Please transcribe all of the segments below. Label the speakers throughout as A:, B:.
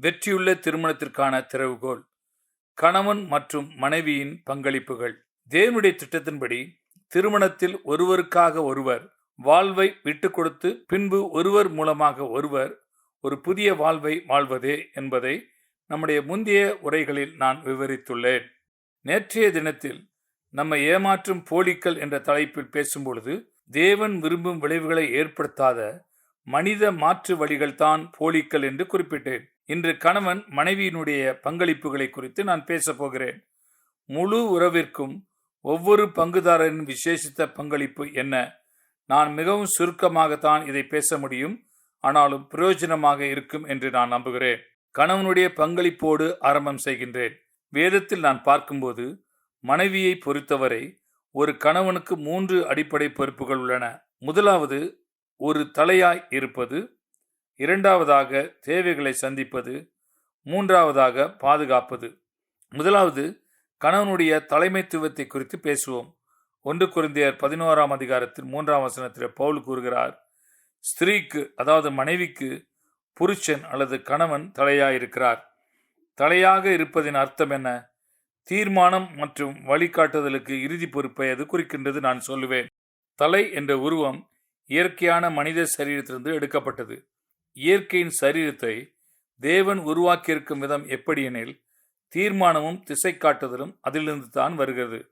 A: வெற்றியுள்ள திருமணத்திற்கான திறவுகோல். கணவன் மற்றும் மனைவியின் பங்களிப்புகள். தேவனுடைய திட்டத்தின்படி திருமணத்தில் ஒருவருக்காக ஒருவர் வாழ்வை விட்டு கொடுத்து பின்பு ஒருவர் மூலமாக ஒருவர் ஒரு புதிய வாழ்வை வாழ்வதே என்பதை நம்முடைய முந்தைய உரைகளில் நான் விவரித்துள்ளேன். நேற்றைய தினத்தில் நம்மை ஏமாற்றும் போலிக்கள் என்ற தலைப்பில் பேசும்பொழுது தேவன் விரும்பும் விளைவுகளை ஏற்படுத்தாத மனித மாற்று வழிகள்தான் போலிக்கள் என்று குறிப்பிட்டேன். இன்று கணவன் மனைவியினுடைய பங்களிப்புகளை குறித்து நான் பேசப் போகிறேன். முழு உறவிற்கும் ஒவ்வொரு பங்குதாரரின் விசேஷித்த பங்களிப்பு என்ன? நான் மிகவும் சுருக்கமாகத்தான் இதை பேச முடியும். ஆனாலும் பிரயோஜனமாக இருக்கும் என்று நான் நம்புகிறேன். கணவனுடைய பங்களிப்போடு ஆரம்பம் செய்கின்றேன். வேதத்தில் நான் பார்க்கும்போது மனைவியை பொறுத்தவரை ஒரு கணவனுக்கு மூன்று அடிப்படை பொறுப்புகள் உள்ளன. முதலாவது ஒரு தலையாய் இருப்பது இரண்டாவதாக தேவைகளை சந்திப்பது மூன்றாவதாக பாதுகாப்பது. முதலாவது கணவனுடைய தலைமைத்துவத்தை குறித்து பேசுவோம். ஒன்று குருந்தையர் பதினோராம் அதிகாரத்தில் மூன்றாம் வசனத்தில் பவுல் கூறுகிறார் ஸ்திரீக்கு அதாவது மனைவிக்கு புருஷன் அல்லது கணவன் தலையாயிருக்கிறார். தலையாக இருப்பதின் அர்த்தம் என்ன? தீர்மானம் மற்றும் வழிகாட்டுதலுக்கு இறுதி பொறுப்பை அது குறிக்கின்றது நான் சொல்லுவேன். தலை என்ற உருவம் இயற்கையான மனித சரீரத்திலிருந்து எடுக்கப்பட்டது. இயற்கையின் சரீரத்தை தேவன் உருவாக்கியிருக்கும் விதம் எப்படி எனில் தீர்மானமும் திசை காட்டுதலும் அதிலிருந்து தான் வருகிறது.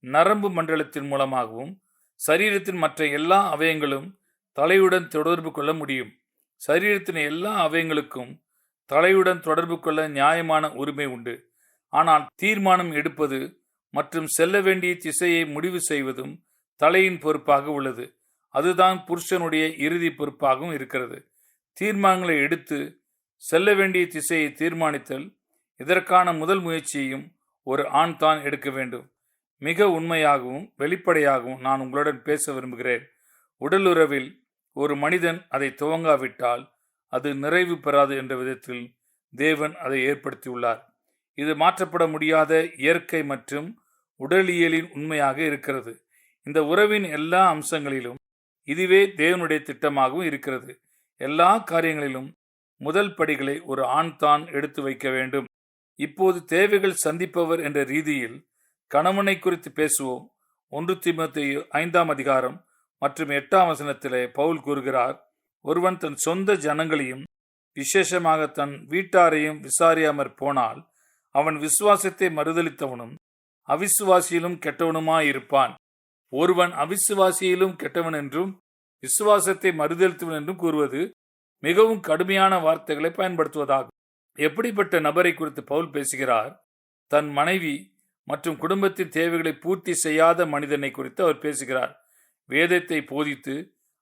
A: நரம்பு மண்டலத்தின் மூலமாகவும் சரீரத்தின் மற்ற எல்லா அவயங்களும் தலையுடன் தொடர்பு கொள்ள முடியும். சரீரத்தின் எல்லா அவயங்களுக்கும் தலையுடன் தொடர்பு கொள்ள நியாயமான உரிமை உண்டு. ஆனால் தீர்மானம் எடுப்பது மற்றும் செல்ல வேண்டிய திசையை முடிவு செய்வதும் தலையின் பொறுப்பாக உள்ளது. அதுதான் புருஷனுடைய இறுதி பொறுப்பாகவும் இருக்கிறது. தீர்மானங்களை எடுத்து செல்ல வேண்டிய திசையை தீர்மானித்தல் இதற்கான முதல் முயற்சியையும் ஒரு ஆண் தான் எடுக்க வேண்டும். மிக உண்மையாகவும் வெளிப்படையாகவும் நான் உங்களுடன் பேச விரும்புகிறேன். உடலுறவில் ஒரு மனிதன் அதை துவங்காவிட்டால் அது நிறைவு பெறாது என்ற விதத்தில் தேவன் அதை ஏற்படுத்தியுள்ளார். இது மாற்றப்பட முடியாத இயற்கை மற்றும் உடலியலின் உண்மையாக இருக்கிறது. இந்த உறவின் எல்லா அம்சங்களிலும் இதுவே தேவனுடைய திட்டமாகவும் இருக்கிறது. எல்லா காரியங்களிலும் முதல் படிகளை ஒரு ஆண் தான் எடுத்து வைக்க வேண்டும். இப்போது தேவைகள் சந்திப்பவர் என்ற ரீதியில் கணவனை குறித்து பேசுவோம். ஒன்று திமுத்தி ஐந்தாம் அதிகாரம் மற்றும் எட்டாம் வசனத்திலே பவுல் கூறுகிறார் ஒருவன் தன் சொந்த ஜனங்களையும் விசேஷமாக தன் வீட்டாரையும் விசாரியாமற் போனால் அவன் விசுவாசத்தை மறுதளித்தவனும் அவிசுவாசியிலும் கெட்டவனுமாயிருப்பான். ஒருவன் அவிசுவாசியிலும் கெட்டவன் என்றும் விசுவாசத்தை மறுதளித்தவன் என்றும் கூறுவது மிகவும் கடுமையான வார்த்தைகளை பயன்படுத்துவதாகும். எப்படிப்பட்ட நபரை குறித்து பவுல் பேசுகிறார்? தன் மனைவி மற்றும் குடும்பத்தின் தேவைகளை பூர்த்தி செய்யாத மனிதனை குறித்து அவர் பேசுகிறார். வேதத்தை போதித்து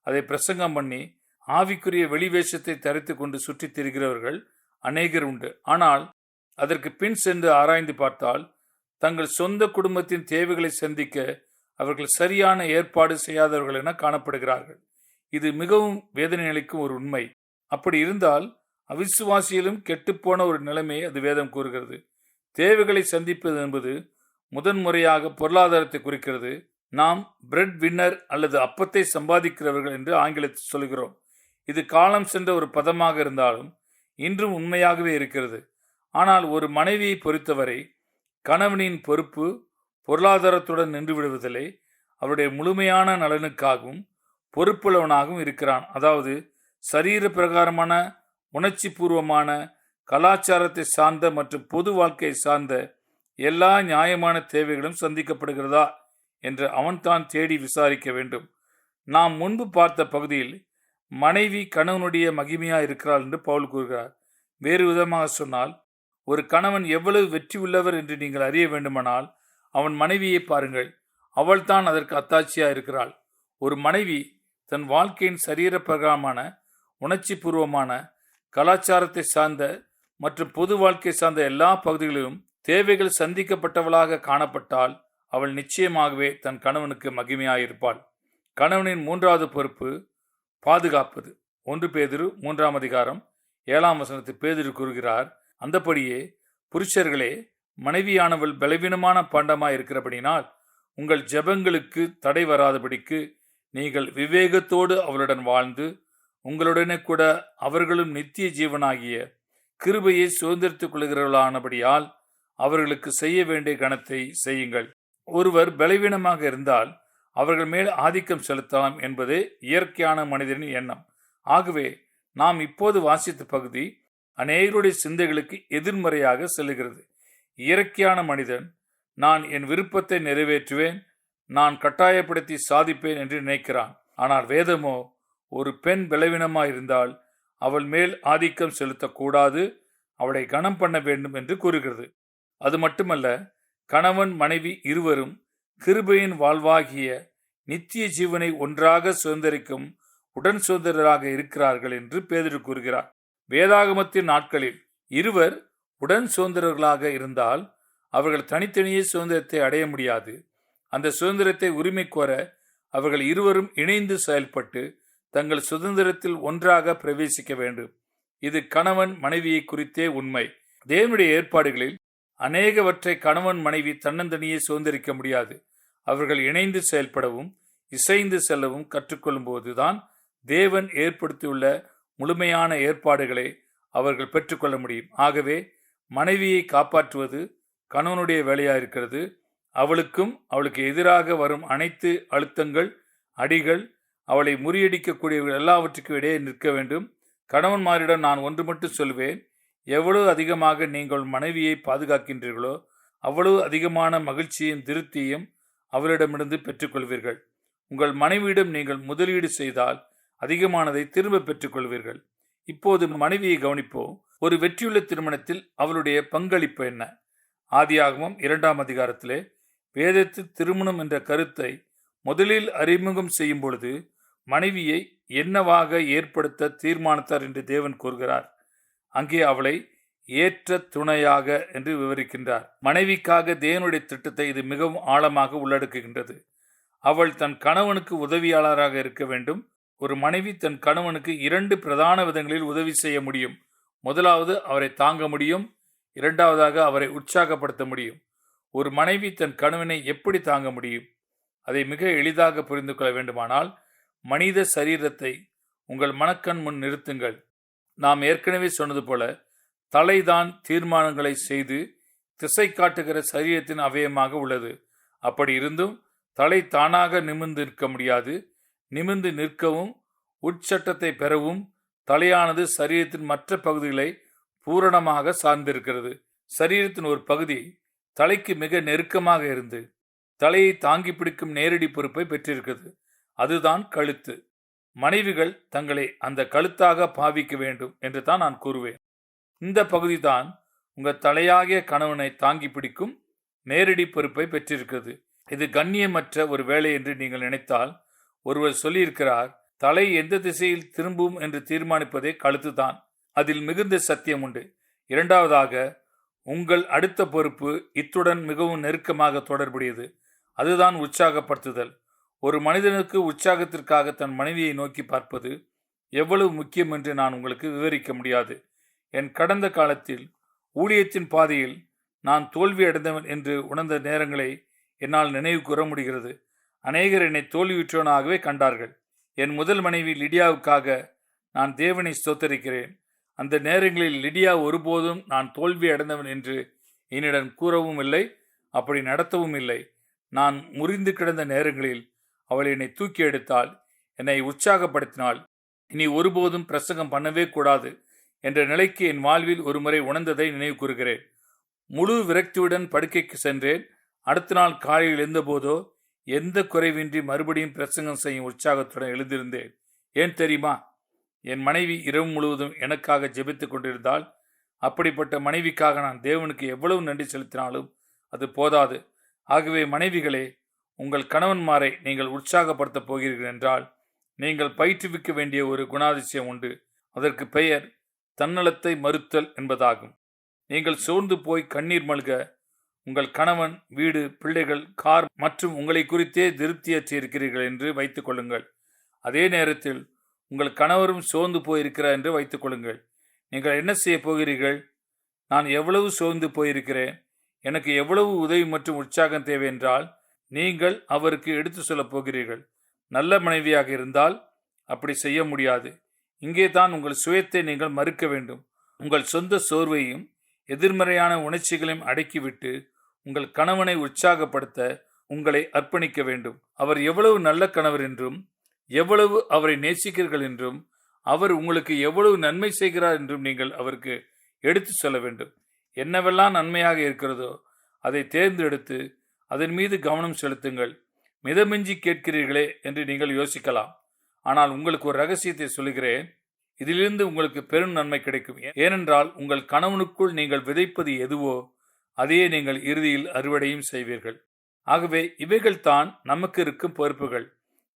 A: அதை பிரசங்கம் பண்ணி ஆவிக்குரிய வெளிவேஷத்தை தரித்து கொண்டு சுற்றித் திரிகிறவர்கள் அநேகர் உண்டு. ஆனால் அதற்கு பின் சென்று ஆராய்ந்து பார்த்தால் தங்கள் சொந்த குடும்பத்தின் தேவைகளை சந்திக்க அவர்கள் சரியான ஏற்பாடு செய்யாதவர்கள் என காணப்படுகிறார்கள். இது மிகவும் வேதனை அளிக்கும் ஒரு உண்மை. அப்படி இருந்தால் அவிசுவாசியிலும் கெட்டுப்போன ஒரு நிலைமையை அது வேதம் கூறுகிறது. தேவைகளை சந்திப்பது என்பது முதன்முறையாக பொருளாதாரத்தை குறிக்கிறது. நாம் பிரெட் வின்னர் அல்லது அப்பத்தை சம்பாதிக்கிறவர்கள் என்று ஆங்கிலத்தில் சொல்கிறோம். இது காலம் சென்ற ஒரு பதமாக இருந்தாலும் இன்றும் உண்மையாகவே இருக்கிறது. ஆனால் ஒரு மனைவியை பொறுத்தவரை கணவனின் பொறுப்பு பொருளாதாரத்துடன் நின்று விடுவதில்லை. அவருடைய முழுமையான நலனுக்காகவும் பொறுப்புள்ளவனாகவும் இருக்கிறான். அதாவது சரீர பிரகாரமான உணர்ச்சி பூர்வமான கலாச்சாரத்தை சார்ந்த மற்றும் பொது வாழ்க்கையை சார்ந்த எல்லா நியாயமான தேவைகளும் சந்திக்கப்படுகிறதா என்று அவன்தான் தேடி விசாரிக்க வேண்டும். நாம் முன்பு பார்த்த பகுதியில் மனைவி கணவனுடைய மகிமையாக இருக்கிறாள் என்று பவுல் கூறுகிறார். வேறு விதமாக சொன்னால் ஒரு கணவன் எவ்வளவு வெற்றி உள்ளவர் என்று நீங்கள் அறிய வேண்டுமானால் அவன் மனைவியை பாருங்கள். அவள்தான் அதற்கு அத்தாட்சியாக இருக்கிறாள். ஒரு மனைவி தன் வாழ்க்கையின் சரீர பிரகாரமான உணர்ச்சி பூர்வமான கலாச்சாரத்தை சார்ந்த மற்றும் பொது வாழ்க்கை சார்ந்த எல்லா பகுதிகளிலும் தேவைகள் சந்திக்கப்பட்டவளாக காணப்பட்டால் அவள் நிச்சயமாகவே தன் கணவனுக்கு மகிமையாயிருப்பாள். கணவனின் மூன்றாவது பொறுப்பு பாதுகாப்பது. ஒன்று பேதிரு மூன்றாம் அதிகாரம் ஏழாம் வசனத்தில் பேதிரு கூறுகிறார் அந்தபடியே புருஷர்களே மனைவியானவள் பலவீனமான பாண்டமாய் இருக்கிறபடினால் உங்கள் ஜெபங்களுக்கு தடை வராதபடிக்கு நீங்கள் விவேகத்தோடு அவளுடன் வாழ்ந்து உங்களுடனே கூட அவர்களும் நித்திய ஜீவனாகிய கிருபையை சுதந்திரித்துக் கொள்கிறவர்களானபடியால் அவர்களுக்கு செய்ய வேண்டிய கணத்தை செய்யுங்கள். ஒருவர் பலவீனமாக இருந்தால் அவர்கள் மேல் ஆதிக்கம் செலுத்தலாம் என்பதே இயற்கையான மனிதனின் எண்ணம். ஆகவே நாம் இப்போது வாசித்த பகுதி அநேகருடைய சிந்தைகளுக்கு எதிர்மறையாக செல்லுகிறது. இயற்கையான மனிதன் நான் என் விருப்பத்தை நிறைவேற்றுவேன் நான் கட்டாயப்படுத்தி சாதிப்பேன் என்று நினைக்கிறான். ஆனால் வேதமோ ஒரு பெண் பலவீனமாக இருந்தால் அவள் மேல் ஆதிக்கம் செலுத்தக்கூடாது அவளை கனம் பண்ண வேண்டும் என்று கூறுகிறது. அது மட்டுமல்ல கணவன் மனைவி இருவரும் கிருபையின் வாழ்வாகிய நித்திய ஜீவனை ஒன்றாக சுதந்திரிக்கும் உடன் சுதந்திரராக இருக்கிறார்கள் என்று பேதிரு கூறுகிறார். வேதாகமத்தின் நாட்களில் இருவர் உடன் சுதந்திரர்களாக இருந்தால் அவர்கள் தனித்தனியே சுதந்திரத்தை அடைய முடியாது. அந்த சுதந்திரத்தை உரிமை கோர அவர்கள் இருவரும் இணைந்து செயல்பட்டு தங்கள் சுதந்திரத்தில் ஒன்றாக பிரவேசிக்க வேண்டும். இது கணவன் மனைவியை குறித்தே உண்மை. தேவனுடைய ஏற்பாடுகளில் அநேகவற்றை கணவன் மனைவி தன்னந்தனியே சுதந்திரிக்க முடியாது. அவர்கள் இணைந்து செயல்படவும் இசைந்து செல்லவும் கற்றுக்கொள்ளும் போதுதான் தேவன் ஏற்படுத்தியுள்ள முழுமையான ஏற்பாடுகளை அவர்கள் பெற்றுக்கொள்ள முடியும். ஆகவே மனைவியை காப்பாற்றுவது கணவனுடைய வேலையாக இருக்கிறது அவளுக்கும் அவளுக்கு எதிராக வரும் அனைத்து அழுத்தங்கள் அடிகள் அவளை முறியடிக்கக்கூடியவர்கள் எல்லாவற்றுக்கும் இடையே நிற்க வேண்டும். கணவன்மாரிடம் நான் ஒன்று மட்டும் சொல்வேன். எவ்வளவு அதிகமாக நீங்கள் மனைவியை பாதுகாக்கின்றீர்களோ அவ்வளவு அதிகமான மகிழ்ச்சியும் திருப்தியும் அவளிடமிருந்து பெற்றுக்கொள்வீர்கள். உங்கள் மனைவியிடம் நீங்கள் முதலீடு செய்தால் அதிகமானதை திரும்ப பெற்றுக்கொள்வீர்கள். இப்போது மனைவியை கவனிப்போம். ஒரு வெற்றியுள்ள திருமணத்தில் அவளுடைய பங்களிப்பு என்ன? ஆதியாகவும் இரண்டாம் அதிகாரத்திலே வேதத்தில் திருமணம் என்ற கருத்தை முதலில் அறிமுகம் செய்யும் பொழுது மனைவியை என்னவாக ஏற்படுத்த தீர்மானித்தார் என்று தேவன் கூறுகிறார். அங்கே அவளை ஏற்ற துணையாக என்று விவரிக்கின்றார். மனைவிக்காக தேவனுடைய திட்டத்தை இது மிகவும் ஆழமாக உள்ளடக்குகின்றது. அவள் தன் கணவனுக்கு உதவியாளராக இருக்க வேண்டும். ஒரு மனைவி தன் கணவனுக்கு இரண்டு பிரதான விதங்களில் உதவி செய்ய முடியும். முதலாவது அவரை தாங்க முடியும். இரண்டாவதாக அவரை உற்சாகப்படுத்த முடியும். ஒரு மனைவி தன் கணவனை எப்படி தாங்க முடியும்? அதை மிக எளிதாக புரிந்து கொள்ள வேண்டுமானால் மனித சரீரத்தை உங்கள் மனக்கண் முன் நிறுத்துங்கள். நாம் ஏற்கனவே சொன்னது போல தலைதான் தீர்மானங்களை செய்து திசை காட்டுகிற சரீரத்தின் அவயமாக உள்ளது. அப்படி இருந்தும் தலை தானாக நிமிர்ந்து நிற்க முடியாது. நிமிர்ந்து நிற்கவும் உட்சட்டத்தை பெறவும் தலையானது சரீரத்தின் மற்ற பகுதிகளை பூரணமாக சார்ந்திருக்கிறது. சரீரத்தின் ஒரு பகுதி தலைக்கு மிக நெருக்கமாக இருந்து தலையை தாங்கி பிடிக்கும் நேரடி பொறுப்பை பெற்றிருக்கிறது. அதுதான் கழுத்து. மனைவிகள் தங்களை அந்த கழுத்தாக பாவிக்க வேண்டும் என்று தான் நான் கூறுவேன். இந்த பகுதி தான் உங்கள் தலையாகிய கணவனை தாங்கி பிடிக்கும் நேரடி பொறுப்பை பெற்றிருக்கிறது. இது கண்ணியமற்ற ஒரு வேலை என்று நீங்கள் நினைத்தால் ஒருவர் சொல்லியிருக்கிறார் தலை எந்த திசையில் திரும்பும் என்று தீர்மானிப்பதே கழுத்து தான் அதில் மிகுந்த சத்தியம் உண்டு. இரண்டாவதாக உங்கள் அடுத்த பொறுப்பு இத்துடன் மிகவும் நெருக்கமாக தொடர்புடையது. அதுதான் உற்சாகப்படுத்துதல். ஒரு மனிதனுக்கு உற்சாகத்திற்காக தன் மனைவியை நோக்கி பார்ப்பது எவ்வளவு முக்கியம் என்று நான் உங்களுக்கு விவரிக்க முடியாது. என் கடந்த காலத்தில் ஊழியத்தின் பாதையில் நான் தோல்வி அடைந்தவன் என்று உணர்ந்த நேரங்களை என்னால் நினைவு கூற முடிகிறது. அநேகர் என்னை தோல்வியுற்றவனாகவே கண்டார்கள். என் முதல் மனைவி லிடியாவுக்காக நான் தேவனை ஸ்தோத்தரிக்கிறேன். அந்த நேரங்களில் லிடியா ஒருபோதும் நான் தோல்வி அடைந்தவன் என்று என்னிடம் கூறவும் இல்லை அப்படி நடத்தவும் இல்லை. நான் முறிந்து கிடந்த நேரங்களில் அவள் என்னை தூக்கி எடுத்தால் என்னை உற்சாகப்படுத்தினாள். இனி ஒருபோதும் பிரசங்கம் பண்ணவே கூடாது என்ற நிலைக்கு என் வாழ்வில் ஒருமுறை உணர்ந்ததை நினைவு கூறுகிறேன். முழு விரக்தியுடன் படுக்கைக்கு சென்றேன். அடுத்த நாள் காலையில் எழுந்தபோதோ எந்த குறைவின்றி மறுபடியும் பிரசங்கம் செய்யும் உற்சாகத்துடன் எழுந்திருந்தேன். ஏன் தெரியுமா? என் மனைவி இரவு முழுவதும் எனக்காக ஜெபித்து கொண்டிருந்தால் அப்படிப்பட்ட மனைவிக்காக நான் தேவனுக்கு எவ்வளவு நன்றி செலுத்தினாலும் அது போதாது. ஆகவே மனைவிகளே உங்கள் கணவன்மாரை நீங்கள் உற்சாகப்படுத்தப் போகிறீர்கள் என்றால் நீங்கள் பயிற்றுவிக்க வேண்டிய ஒரு குணாதிசயம் உண்டு. அதற்கு பெயர் தன்னலத்தை மறுத்தல் என்பதாகும். நீங்கள் சோர்ந்து போய் கண்ணீர் மல்க உங்கள் கணவன் வீடு பிள்ளைகள் கார் மற்றும் உங்களை குறித்தே திருப்தியற்றிருக்கிறீர்கள் என்று வைத்துக் கொள்ளுங்கள். அதே நேரத்தில் உங்கள் கணவரும் சோர்ந்து போயிருக்கிறார் என்று வைத்துக் கொள்ளுங்கள். நீங்கள் என்ன செய்ய போகிறீர்கள்? நான் எவ்வளவு சோர்ந்து போயிருக்கிறேன்? எனக்கு எவ்வளவு உதவி மற்றும் உற்சாகம் தேவை என்றால் நீங்கள் அவருக்கு எடுத்து சொல்லப் போகிறீர்கள். நல்ல மனைவியாக இருந்தால் அப்படி செய்ய முடியாது. இங்கே தான் உங்கள் சுயத்தை நீங்கள் மறுக்க வேண்டும். உங்கள் சொந்த சோர்வையும் எதிர்மறையான உணர்ச்சிகளையும் அடக்கிவிட்டு உங்கள் கணவனை உற்சாகப்படுத்த உங்களை அர்ப்பணிக்க வேண்டும். அவர் எவ்வளவு நல்ல கணவர் என்றும் எவ்வளவு அவரை நேசிக்கிறீர்கள் என்றும் அவர் உங்களுக்கு எவ்வளவு நன்மை செய்கிறார் என்றும் நீங்கள் அவருக்கு எடுத்து சொல்ல வேண்டும். என்னவெல்லாம் நன்மையாக இருக்கிறதோ அதை தேர்ந்தெடுத்து அதன் மீது கவனம் செலுத்துங்கள். மிதமிஞ்சி கேட்கிறீர்களே என்று நீங்கள் யோசிக்கலாம். ஆனால் உங்களுக்கு ஒரு ரகசியத்தை சொல்கிறேன் இதிலிருந்து உங்களுக்கு பெரும் நன்மை கிடைக்கும். ஏனென்றால் உங்கள் கணவனுக்குள் நீங்கள் விதைப்பது எதுவோ அதையே நீங்கள் இறுதியில் அறுவடையும் செய்வீர்கள். ஆகவே இவைகள் தான் நமக்கு இருக்கும் பொறுப்புகள்.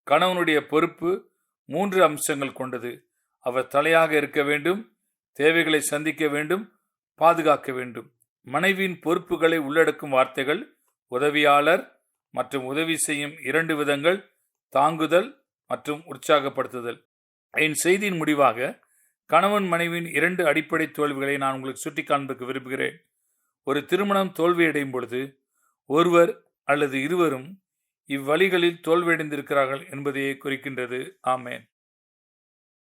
A: கணவனுடைய பொறுப்பு மூன்று அம்சங்கள் கொண்டது. அவர் தலையாக இருக்க வேண்டும் தேவைகளை சந்திக்க வேண்டும் பாதுகாக்க வேண்டும். மனைவியின் பொறுப்புகளை உள்ளடக்கும் வார்த்தைகள் உதவியாளர் மற்றும் உதவி செய்யும் இரண்டு விதங்கள் தாங்குதல் மற்றும் உற்சாகப்படுத்துதல். என் செய்தியின் முடிவாக கணவன் மனைவியின் இரண்டு அடிப்படை தோல்விகளை நான் உங்களுக்கு சுட்டி காண்பிக்க விரும்புகிறேன். ஒரு திருமணம் தோல்வியடையும் பொழுது ஒருவர் அல்லது இருவரும் இவ்வழிகளில் தோல்வியடைந்திருக்கிறார்கள் என்பதையே குறிக்கின்றது. ஆமேன்.